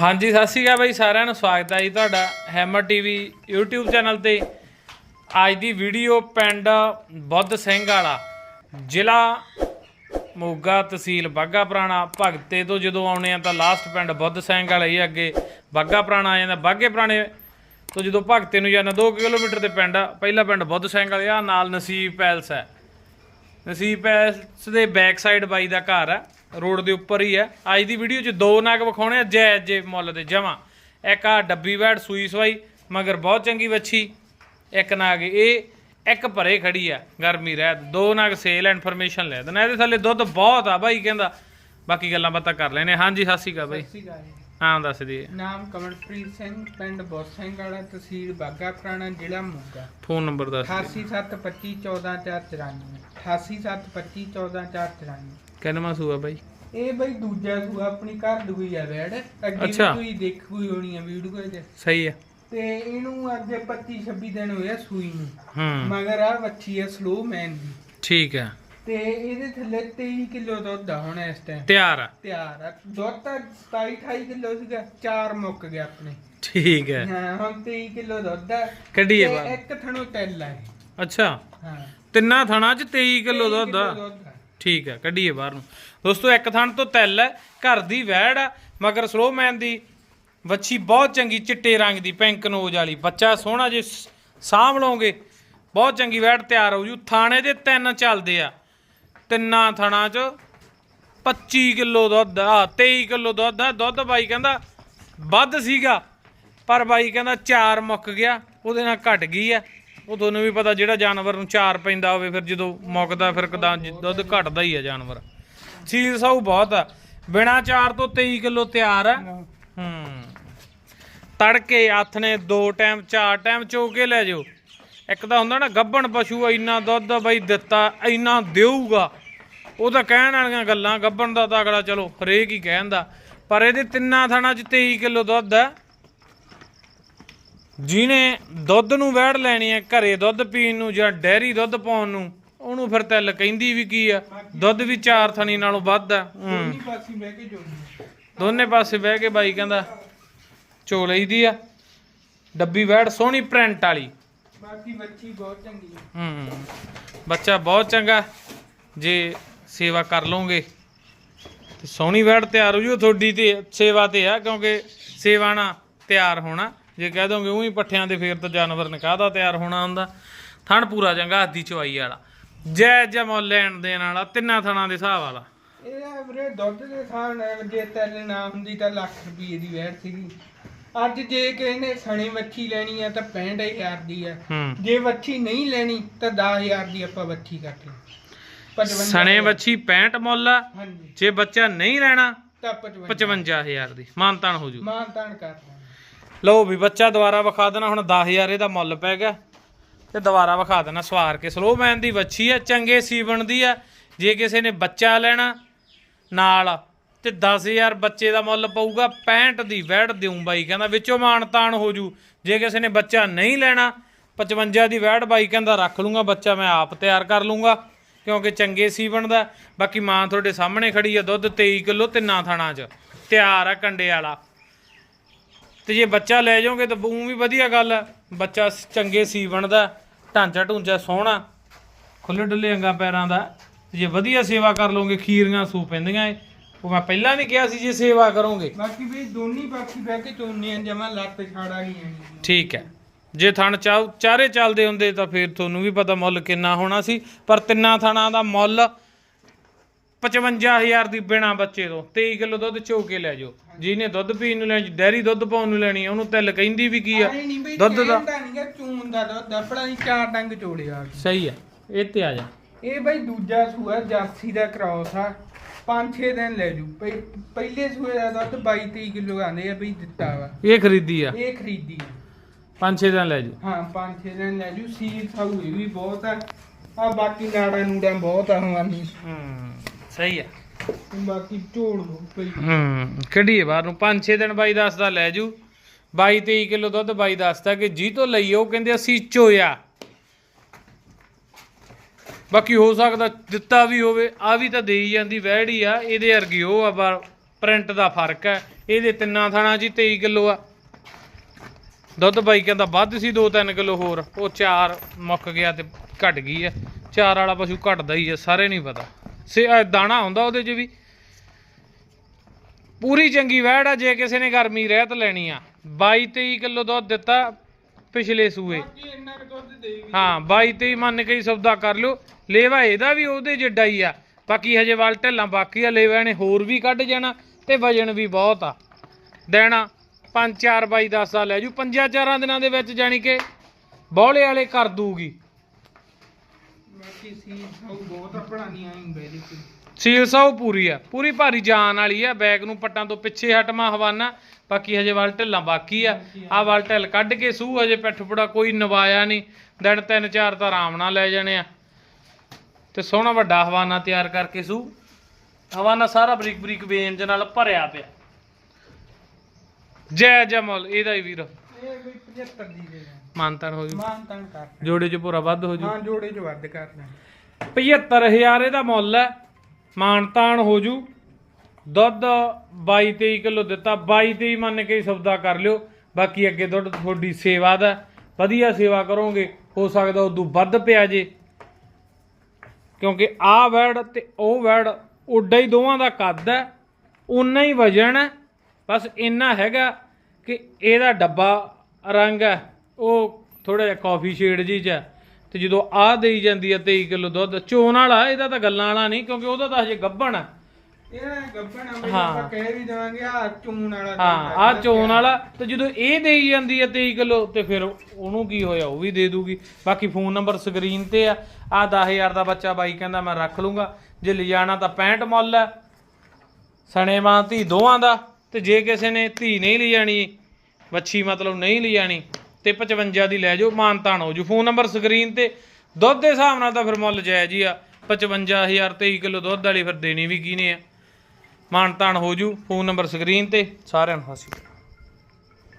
ਹਾਂਜੀ, ਸਤਿ ਸ਼੍ਰੀ ਅਕਾਲ ਬਾਈ, ਸਾਰਿਆਂ ਨੂੰ ਸਵਾਗਤ ਹੈ ਜੀ ਤੁਹਾਡਾ ਹੈਮਰ ਟੀਵੀ YouTube ਚੈਨਲ ਤੇ। ਅੱਜ ਦੀ ਵੀਡੀਓ ਪਿੰਡ ਬੁੱਧ ਸਿੰਘ ਵਾਲਾ, ਜ਼ਿਲ੍ਹਾ ਮੋਗਾ ਤਹਿਸੀਲ ਬਾਗਾ ਪੁਰਾਣਾ। ਭਗਤੇ ਤੋਂ ਜਦੋਂ ਆਉਣੇ ਆ ਤਾਂ ਲਾਸਟ ਪਿੰਡ ਬੁੱਧ ਸਿੰਘ ਵਾਲਾ ਹੀ ਅੱਗੇ ਬਾਗਾ ਪੁਰਾਣਾ ਆ ਜਾਂਦਾ ਬਾਗੇ ਪੁਰਾਣੇ ਤੋਂ ਜਦੋਂ ਭਗਤੇ ਨੂੰ ਜਾਂਦਾ 2 ਕਿਲੋਮੀਟਰ ਤੇ ਪਿੰਡ ਆ, ਪਹਿਲਾ ਪਿੰਡ ਬੁੱਧ ਸਿੰਘ ਵਾਲੇ ਆ, ਨਾਲ ਨਸੀਬ ਪੈਲਸ ਹੈ। ਨਸੀਬ ਪੈਲਸ ਦੇ ਬੈਕ ਸਾਈਡ ਬਾਈ ਦਾ ਘਰ ਹੈ। ਰੋਡ ਦੇ ਉੱਪਰ ਹੀ ਹੈ। ਅੱਜ ਦੀ ਵੀਡੀਓ 'ਚ ਦੋ ਨਾਗ ਵਿਖਾਉਣੇ ਆ, ਜੈ ਜੇ ਮੁੱਲ ਦੇ ਜਮਾ। ਇੱਕ ਆ ਡੱਬੀ ਵੈੜ ਸੂਈ ਸਵਾਈ, ਮਗਰ ਬਹੁਤ ਚੰਗੀ ਵੱਛੀ। ਇੱਕ ਨਾਗ ਇਹ, ਇੱਕ ਭਰੇ ਖੜੀ ਆ, ਗਰਮੀ ਰਹਿਤ। ਦੋ ਨਾਗ ਸੇਲ ਇਨਫੋਰਮੇਸ਼ਨ ਲੈ ਦੇਣਾ। ਇਹਦੇ ਥੱਲੇ ਦੁੱਧ ਬਹੁਤ ਆ ਬਾਈ, ਕਹਿੰਦਾ। ਬਾਕੀ ਗੱਲਾਂ ਬਾਤਾਂ ਕਰ ਲੈਨੇ ਹਾਂਜੀ, ਸਤਿ ਸ਼੍ਰੀ ਅਕਾਲ ਬਾਈ। ਹਾਂ ਦੱਸ ਦੀ ਨਾਮ ਕਮਲਪ੍ਰੀਤ ਸਿੰਘ ਪਿੰਡ ਬੋਸ ਸਿੰਘ ਵਾਲਾ ਤਹਿਸੀਲ ਬਾਗਾ ਪੁਰਾਣਾ ਜ਼ਿਲ੍ਹਾ ਮੋਗਾ। ਫੋਨ ਨੰਬਰ ਦੱਸ ਦੇ 8872514494 8872514494 ਕਿੰਨਵਾਂ ਸੂਆ ਬਾਈ? ਇਹ ਬਈ ਦੂਜਾ ਸੂਆ ਆਪਣੀ ਘਰ ਦੂਈ ਆ ਵੈੜ। ਅੱਗੇ ਵੀ ਅੱਛਾ। ਤੁਸੀਂ ਹੋਣੀ ਆ ਵੀਡੀਓ 'ਚ ਸਹੀ ਆ। ਤੇ ਇਹਨੂੰ ਅੱਜ 25 26 ਦਿਨ ਹੋਇਆ ਸੂਈ ਨੂੰ। ਹੂੰ। ਮਗਰ ਆ ਵੱਛੀ ਆ ਸਲੋ ਮੈਨ ਦੀ। ਠੀਕ ਆ। ਤੇ ਇਹਦੇ ਥੱਲੇ 23 ਕਿਲੋ ਦੁੱਧ ਆ ਹੁਣ ਇਸ ਟਾਈਮ ਤਿਆਰ ਆ। ਤਿਆਰ ਆ। ਦੁੱਧ ਤਾਂ 27 28 ਕਿਲੋ ਸੀਗਾ। ਚਾਰ ਮੁੱਕ ਗਿਆ ਆਪਣੇ। ਠੀਕ ਹੈ। ਹਾਂ ਹੁਣ 23 ਕਿਲੋ ਦੁੱਧ ਆ। ਕੱਢੀਏ ਤੇ ਬਾਹਰ ਇੱਕ ਥਣੋ ਟੈਲ ਆ ਇਹ। ਅੱਛਾ। ਹਾਂ। ਤਿੰਨਾਂ ਥਣਾਂ 'ਚ 23 ਕਿਲੋ 23 ਦੁੱਧ ਆ। ਦੁੱਧ ਆ। ਠੀਕ ਹੈ ਕੱਢੀਏ ਬਾਹਰ ਨੂੰ। ਦੋਸਤੋ ਇੱਕ ਥਣ ਤੋਂ ਤਿਲ ਹੈ ਘਰ ਦੀ ਵੈੜ ਆ। ਮਗਰ ਸਲੋਮੈਨ ਦੀ ਵੱਛੀ ਬਹੁਤ ਚੰਗੀ ਚਿੱਟੇ ਰੰਗ ਦੀ ਪਿੰਕ ਨੋਜ ਵਾਲੀ। ਬੱਚਾ ਸੋਹਣਾ ਜੇ ਸ- ਸਾਂਭ ਲਓਗੇ। ਬਹੁਤ ਚੰਗੀ ਵੈੜ ਤਿਆਰ ਹੋ ਜੂ ਥਾਣੇ ਦੇ ਤਿੰਨ ਚੱਲਦੇ ਆ। ਤਿੰਨਾਂ ਥਣਾਂ 'ਚ 25 ਕਿਲੋ ਦੁੱਧ, ਆ 23 ਕਿਲੋ ਦੁੱਧ ਆ। ਦੁੱਧ ਬਾਈ ਕਹਿੰਦਾ ਵੱਧ ਸੀਗਾ, ਪਰ ਬਾਈ ਕਹਿੰਦਾ ਚਾਰ ਮੁੱਕ ਗਿਆ, ਉਹਦੇ ਨਾਲ ਘਟ ਗਈ ਆ। ਉਹ ਤੁਹਾਨੂੰ ਵੀ ਪਤਾ ਜਿਹੜਾ ਜਾਨਵਰ ਨੂੰ ਚਾਰ ਪੈਂਦਾ ਹੋਵੇ, ਫਿਰ ਜਦੋਂ ਮੁੱਕਦਾ, ਫਿਰ ਕਦਾਂ ਦੁੱਧ ਘਟਦਾ ਹੀ ਆ ਜਾਨਵਰ। ਸੀਲ ਸਾਊ ਬਹੁਤ ਆ। ਬਿਨਾ ਚਾਰ ਤੋਂ 23 ਕਿਲੋ ਤਿਆਰ ਆ। ਹੂੰ। ਤੜਕੇ ਹੱਥ ਨੇ ਦੋ ਟਾਈਮ, ਚਾਰ ਟਾਈਮ ਚੋ ਕੇ ਲੈ ਜਾਓ। ਇੱਕ ਤਾਂ ਹੁੰਦਾ ਨਾ, ਗੱਭਣ ਪਸ਼ੂ ਇੰਨਾ ਦੁੱਧ ਬਈ ਦਿੱਤਾ, ਇੰਨਾ ਦੇਊਗਾ। ਉਹ ਤਾਂ ਕਹਿਣ ਵਾਲੀਆਂ ਗੱਲਾਂ ਗੱਬਣ ਦਾ ਤਾਂ ਅਗਲਾ ਚਲੋ ਹਰੇਕ ਹੀ ਕਹਿੰਦਾ। ਪਰ ਇਹਦੇ ਤਿੰਨਾਂ ਥਾਣਾ 'ਚ 23 ਕਿਲੋ ਦੁੱਧ ਹੈ। ਜਿਹਨੇ ਦੁੱਧ ਨੂੰ ਵੈੜ ਲੈਣੀ ਹੈ ਘਰੇ ਦੁੱਧ ਪੀਣ ਨੂੰ ਜਾਂ ਡੈਰੀ ਦੁੱਧ ਪਾਉਣ ਨੂੰ ਉਹਨੂੰ ਫਿਰ ਤਿਲ ਕਹਿੰਦੀ ਵੀ ਕੀ ਆ? ਦੁੱਧ ਵੀ ਚਾਰ ਥਣੀ ਨਾਲੋਂ ਵੱਧ ਆ ਹੂੰ। ਦੋਨੀ ਪਾਸੇ ਬਹਿ ਕੇ ਬਾਈ ਕਹਿੰਦਾ ਚੋ ਲਈਦੀ ਆ। ਡੱਬੀ ਵੈੜ ਸੋਹਣੀ ਪ੍ਰਿੰਟ ਵਾਲੀ। ਬਾਕੀ ਬੱਚੀ ਬਹੁਤ ਚੰਗੀ ਆ ਹੂੰ। ਬੱਚਾ ਬਹੁਤ ਚੰਗਾ। ਜੇ ਸੇਵਾ ਕਰ ਲਓਗੇ। ਤੇ ਸੋਹਣੀ ਵੈੜ ਤਿਆਰ ਹੋ ਜੂ ਤੁਹਾਡੀ ਤੇ ਸੇਵਾ ਤੇ ਆ ਕਿਉਂਕਿ ਸੇਵਾ ਨਾਲ ਤਿਆਰ ਹੋਣਾ। ਜੇ ਕਹਿ ਦੋਗੇ ਉਹੀ ਪੱਠਿਆਂ ਦੇ ਫੇਰ ਤਾਂ ਜਾਨਵਰ ਨੇ ਕਾਹਦਾ ਤਿਆਰ ਹੋਣਾ ਹੁੰਦਾ। ਥਣ ਪੂਰਾ ਚੰਗਾ ਹੱਥ ਦੀ ਚਵਾਈ ਵਾਲਾ। ਜੈ ਜੈ ਮੁੱਲ ਲੈਣ ਦੇਣ ਵਾਲਾ ਤਿੰਨਾਂ ਥਣਾਂ ਦੇ ਹਿਸਾਬ ਵਾਲਾ। ਇਹ ਆ ਵੀਰੇ ਦੁੱਧ ਦੇ ਨਾਲ ਜੇ ਤੈਲ ਨਾ ਹੁੰਦੀ ਤਾਂ ਲੱਖ ਰੁਪਏ ਦੀ ਵੈਟ ਸੀਗੀ। ਅੱਜ ਜੇ ਕਿਸੇ ਨੇ ਸਣੇ ਵੱਛੀ ਲੈਣੀ ਆ ਤਾਂ 65000 ਦੀ ਆ। ਹੂੰ। ਜੇ ਵੱਛੀ ਨਹੀਂ ਲੈਣੀ ਤਾਂ 10000 ਦੀ ਆਪਾਂ ਵੱਛੀ ਕੱਟ ਲਈ। 55 ਸਣੇ ਵੱਛੀ 65 ਮੁੱਲ ਆ। ਹਾਂਜੀ। ਜੇ ਬੱਚਾ ਨਹੀਂ ਲੈਣਾ ਤਾਂ 55 55000 ਦੀ। ਮਾਨਤਾਨ ਹੋ ਜੂ। ਮਾਨ ਤਾਨ ਕਰ ਦਾਂਗੇ। ਲਓ ਵੀ ਬੱਚਾ ਦੁਬਾਰਾ ਵਿਖਾ ਦੇਣਾ ਹੁਣ 10000 ਇਹਦਾ ਮੁੱਲ ਪੈ ਗਿਆ। ਤੇ ਦੁਬਾਰਾ ਵਿਖਾ ਦੇਣਾ ਸਵਾਰ ਕੇ। ਸਲੋਮੈਨ ਦੀ ਵੱਛੀ ਆ ਚੰਗੇ ਸੀਵਣ ਦੀ ਆ। ਜੇ ਕਿਸੇ ਨੇ ਬੱਚਾ ਲੈਣਾ ਨਾਲ ਤੇ 10000 ਬੱਚੇ ਦਾ ਮੁੱਲ ਪਊਗਾ। 65 ਦੀ ਵੈੜ ਦਿਉਂ ਬਾਈ ਕਹਿੰਦਾ ਵਿੱਚੋਂ ਮਾਨ ਤਾਨ ਹੋ ਜੂ। ਜੇ ਕਿਸੇ ਨੇ ਬੱਚਾ ਨਹੀਂ ਲੈਣਾ 55 ਦੀ ਵੈੜ ਬਾਈ ਕਹਿੰਦਾ ਰੱਖ ਲੂੰਗਾ ਬੱਚਾ ਮੈਂ ਆਪ ਤਿਆਰ ਕਰ ਲੂੰਗਾ। ਕਿਉਂਕਿ ਚੰਗੇ ਸੀਵਣ ਦਾ ਬਾਕੀ ਮਾਂ ਤੁਹਾਡੇ ਸਾਹਮਣੇ ਖੜੀ ਆ ਦੁੱਧ 23 ਕਿਲੋ ਤਿੰਨਾਂ ਥਾਣਾ 'ਚ। ਤਿਆਰ ਆ ਕੰਡੇ ਵਾਲਾ। ਤੇ ਜੇ ਬੱਚਾ ਲੈ ਜਾਓਗੇ ਤਾਂ ਉਹ ਵੀ ਵਧੀਆ ਗੱਲ ਆ। ਬੱਚਾ ਸ- ਚੰਗੇ ਸੀਵਣ ਦਾ ਢਾਂਚਾ ਢੂੰਚਾ ਸੋਹਣਾ ਖੁੱਲੇ ਡੁੱਲੇ ਅੰਗਾਂ ਪੈਰਾਂ ਦਾ। ਜੇ ਵਧੀਆ ਸੇਵਾ ਕਰ ਲਓਗੇ ਖੀਰੀਆਂ ਸੂ ਪੈਂਦੀਆਂ ਏ। ਉਹ ਮੈਂ ਪਹਿਲਾਂ ਵੀ ਕਿਹਾ ਸੀ ਜੇ ਸੇਵਾ ਕਰੋਗੇ। ਬਾਕੀ ਵੀ ਦੋਨੀ ਬਾਕੀ ਬਹਿ ਕੇ ਚੋਨੇ ਆ ਜਮਾ ਲੱਤ ਛਾੜਾ ਨਹੀਂ ਆਣੀ ਠੀਕ ਹੈ। ਜੇ ਥਣ ਚਾਉ ਚਾਰੇ ਚੱਲਦੇ ਹੁੰਦੇ ਤਾਂ ਫਿਰ ਤੁਹਾਨੂੰ ਵੀ ਪਤਾ ਮੁੱਲ ਕਿੰਨਾ ਹੋਣਾ ਸੀ ਪਰ ਤਿੰਨਾਂ ਥਣਾਂ ਦਾ ਮੁੱਲ 55000 ਦੀ ਬਿਨਾ ਬੱਚੇ ਤੋਂ। 23 ਕਿਲੋ ਦੁੱਧ ਚੋ ਕੇ ਲੈ ਜਾਓ। ਜਿਹਨੇ ਦੁੱਧ ਪੀਣ ਨੂੰ ਲੈਣੀ ਡੈਰੀ ਦੁੱਧ ਪਾਉਣ ਨੂੰ ਲੈਣੀ ਆ, ਉਹਨੂੰ ਤਿਲ ਕਹਿੰਦੀ ਵੀ ਕੀ ਆ? ਦੁੱਧ ਦਾ ਨਹੀਂ ਚੂਨ ਦਾ ਦੁੱਧ ਆਪਣਾ ਹੀ ਚਾਰ ਡੰਗ ਚੋੜਿਆ ਸਹੀ ਆ ਇਹ ਤੇ ਆ ਜਾ। ਇਹ ਬਈ ਦੂਜਾ ਸੂਆ ਜਰਸੀ ਦਾ ਕ੍ਰਾਸ ਆ। 5-6 ਦਿਨ ਲੈ ਜੂ ਪਹਿ- ਪਹਿਲੇ ਸੂਏ ਦਾ ਦੁੱਧ 22-23 ਕਿਲੋ ਆਂਦੇ ਆ ਬਈ ਦਿੱਤਾ ਵਾ। ਇਹ ਖਰੀਦੀ ਆ। ਇਹ ਖਰੀਦੀ ਆ। ਪੰਜ ਛੇ ਦਿਨ ਲੈ ਜੂ ਹਾਂ 5-6 ਦਿਨ ਲੈ ਜੂ ਸੀਲ ਸਾਊ ਇਹ ਵੀ ਬਹੁਤ ਆ। ਆ ਬਾਕੀ ਨਾੜਾ ਨੂੜਾ ਬਹੁਤ ਆ ਹਵਾਨੀ। ਹੂੰ ਸਹੀ ਆ। ਬਾਕੀ ਝੋੜ ਲੋ ਪਈ। ਹੂੰ ਕੱਢੀਏ ਬਾਹਰ ਨੂੰ। ਪੰਜ ਛੇ ਦਿਨ ਬਾਈ ਦੱਸਦਾ ਲੈ ਜੂ 22 23 ਕਿਲੋ ਦੁੱਧ ਬਾਈ ਦੱਸਦਾ ਕਿ ਜੀ ਤੋਂ ਲਈ ਉਹ ਕਹਿੰਦੇ ਅਸੀਂ ਚੋਇਆ ਬਾਕੀ ਹੋ ਸਕਦਾ ਦਿੱਤਾ ਵੀ ਹੋਵੇ ਆ ਵੀ ਤਾਂ ਦੇਈ ਜਾਂਦੀ ਵਹਿੜੀ ਆ ਇਹਦੇ ਵਰਗੀ ਉਹ ਆ ਪਰ ਪ੍ਰਿੰਟ ਦਾ ਫ਼ਰਕ ਹੈ ਇਹਦੇ ਤਿੰਨਾਂ ਥਾਣਾ 'ਚ 23 ਕਿਲੋ ਆ। ਦੁੱਧ ਬਾਈ ਕਹਿੰਦਾ ਵੱਧ ਸੀ 2-3 ਕਿਲੋ ਹੋਰ ਉਹ ਚਾਰ ਮੁੱਕ ਗਿਆ ਤੇ ਘਟ ਗਈ ਆ ਚਾਰ ਵਾਲਾ ਪਸ਼ੂ ਘਟਦਾ ਹੀ ਆ ਸਾਰੇ ਨਹੀਂ ਪਤਾ। ਸੇ ਦਾਣਾ ਹੁੰਦਾ ਉਹਦੇ 'ਚ ਵੀ। ਪੂਰੀ ਚੰਗੀ ਵਹਿੜ ਆ ਜੇ ਕਿਸੇ ਨੇ ਗਰਮੀ ਰਹਿਤ ਲੈਣੀ ਆ। 22-23 ਕਿਲੋ ਦੁੱਧ ਦਿੱਤਾ ਪਿਛਲੇ ਸੂਏ। ਹਾਂ 22-23 ਮੰਨ ਕੇ ਹੀ ਸੌਦਾ ਕਰ ਲਿਓ। ਲੇਵਾ ਇਹਦਾ ਵੀ ਉਹਦੇ ਜਿੱਡਾ ਹੀ ਆ। ਬਾਕੀ ਹਜੇ ਵੱਲ ਢਿੱਲਾਂ ਬਾਕੀ ਆ ਲੇਵਾ ਨੇ ਹੋਰ ਵੀ ਕੱਢ ਜਾਣਾ ਤੇ ਵਜਨ ਵੀ ਬਹੁਤ ਆ। ਦੇਣਾ। 5-4 ਬਾਈ 10 ਦਾ ਲੈ ਜੂ। ਪੰਜਾਂ ਚਾਰਾਂ ਦਿਨਾਂ ਦੇ ਵਿੱਚ ਜਾਣੀ ਕਿ ਬੌਲੇ ਵਾਲੇ ਕਰ ਦੂਗੀ। ਬਾਕੀ ਸੀ ਬਹੁਤ ਆਈ ਬੈਰੀ ਸੀਲ ਸਾਉ ਪੂਰੀ ਆ। ਪੂਰੀ ਭਾਰੀ ਜਾਨ ਵਾਲੀ ਆ ਬੈਕ ਨੂੰ ਪੱਟਾਂ ਤੋਂ ਪਿੱਛੇ ਹਟਮਾ ਹਵਾਨਾ। ਬਾਕੀ ਹਜੇ ਵੱਲ ਢਿੱਲਾਂ ਬਾਕੀ ਆ। ਆ। ਵੱਲ ਢਿੱਲ ਕੱਢ ਕੇ ਸੂ ਹਜੇ ਪਿੱਠ ਪੁੜਾ ਕੋਈ ਨਵਾਇਆ ਨਹੀਂ। ਦਿਨ ਤਿੰਨ ਚਾਰ ਤਾਂ ਆਰਾਮ ਨਾਲ ਲੈ ਜਾਣੇ ਆ। ਤੇ ਸੋਹਣਾ ਵੱਡਾ ਹਵਾਨਾ ਤਿਆਰ ਕਰਕੇ ਸੂ ਹਵਾਨਾ ਸਾਰਾ ਬਰੀਕ ਬਰੀਕ ਵੇਂਜ ਨਾਲ ਭਰਿਆ ਪਿਆ। ਜੈ ਜਮਲ ਇਹਦਾ ਹੀ ਵੀਰ। ਇਹ ਵੀ 75 ਦੀ ਦੇ ਦਾਂ ਮਾਨਤਨ ਹੋ ਜੂ। ਮਾਨ ਤਾਂ ਕਰ। ਜੋੜੇ ਚ ਪੂਰਾ ਵੱਧ ਹੋ ਜੂ। ਹਾਂ ਜੋੜੇ ਚ ਵੱਧ ਕਰ ਲੈ 75000 ਇਹਦਾ ਮੁੱਲ ਹੈ। ਮਾਨਤਾਨ ਹੋ ਜੂ। ਦੁੱਧ 22 23 ਕਿਲੋ ਦਿੱਤਾ। 22 23 ਮੰਨ ਕੇ ਸੌਦਾ ਕਰ ਲਿਓ। ਬਾਕੀ ਅੱਗੇ ਦੁੱਧ ਤੁਹਾਡੀ ਸੇਵਾ ਦਾ ਵਧੀਆ ਸੇਵਾ ਕਰੋਗੇ। ਹੋ ਸਕਦਾ ਉਦੋਂ ਵੱਧ ਪਿਆ ਜੇ। ਕਿਉਂਕਿ ਆਹ ਵੈੜ ਤੇ ਉਹ ਵੈੜ ਉੱਡਾ ਹੀ ਦੋਵਾਂ ਦਾ ਕੱਦ ਹੈ। ਉਨਾ ਹੀ ਵਜਨ ਹੈ। ਬਸ ਇੰਨਾ ਹੈਗਾ ਕਿ ਇਹਦਾ ਡੱਬਾ ਰੰਗ ਹੈ ਉਹ ਥੋੜਾ ਜਿਹਾ ਕਾਫੀ ਸ਼ੇਡ ਜੀ ਚ ਤੇ ਜਦੋਂ ਆਹ ਦੇਈ ਜਾਂਦੀ ਹੈ 23 ਕਿਲੋ ਦੁੱਧ ਚੋਣ ਵਾਲਾ ਇਹਦਾ ਤਾਂ ਗੱਲਾਂ ਵਾਲਾ ਨਹੀਂ ਕਿਉਂਕਿ ਉਹਦਾ ਤਾਂ ਹਜੇ ਗੱਭਣ ਹੈ। ਇਹ ਗੱਬਣਾ ਬਈ ਹਾਂ। ਆਪਾਂ ਕਹਿ ਵੀ ਦੇਵਾਂਗੇ ਆ ਚੂਨ ਵਾਲਾ ਹਾਂ ਆਹ ਚੋਣ ਵਾਲਾ ਤੇ ਜਦੋਂ ਇਹ ਦੇਈ ਜਾਂਦੀ ਹੈ 23 ਕਿਲੋ ਤੇ ਫਿਰ ਉਹਨੂੰ ਕੀ ਹੋਇਆ ਉਹ ਵੀ ਦੇ ਦੂਗੀ। ਬਾਕੀ ਫੋਨ ਨੰਬਰ ਸਕਰੀਨ ਤੇ ਆ। ਆ 10000 ਦਾ ਬੱਚਾ ਬਾਈ ਕਹਿੰਦਾ ਮੈਂ ਰੱਖ ਲੂੰਗਾ ਜੇ ਲਿਜਾਣਾ ਤਾਂ 65 ਮੁੱਲ ਹੈ। ਸਣੇ ਮਾਂ ਧੀ ਦੋਵਾਂ ਦਾ। ਤੇ ਜੇ ਕਿਸੇ ਨੇ ਧੀ ਨਹੀਂ ਲਈ ਲਿਜਾਣੀ ਵੱਛੀ ਮਤਲਬ ਨਹੀਂ ਲਈ ਲਿਜਾਣੀ ਤੇ 55 ਦੀ ਲੈ ਜਾਓ, ਮਾਨਤਾਨ ਹੋ ਜੂ ਫੋਨ ਨੰਬਰ ਸਕਰੀਨ ਤੇ, ਦੁੱਧ ਦੇ ਹਿਸਾਬ ਨਾਲ ਤਾਂ ਫਿਰ ਮੁੱਲ ਜਾਇਜ਼ ਹੀ ਆ। 55000 23 ਕਿਲੋ ਦੁੱਧ ਵਾਲੀ ਫਿਰ ਦੇਣੀ ਵੀ ਕਿਹਨੇ ਆ? ਮਾਨਤਾਨ ਹੋ ਜੂ ਫੋਨ ਨੰਬਰ ਸਕਰੀਨ ਤੇ, ਸਾਰਿਆਂ ਨੂੰ ਹਾਸੀ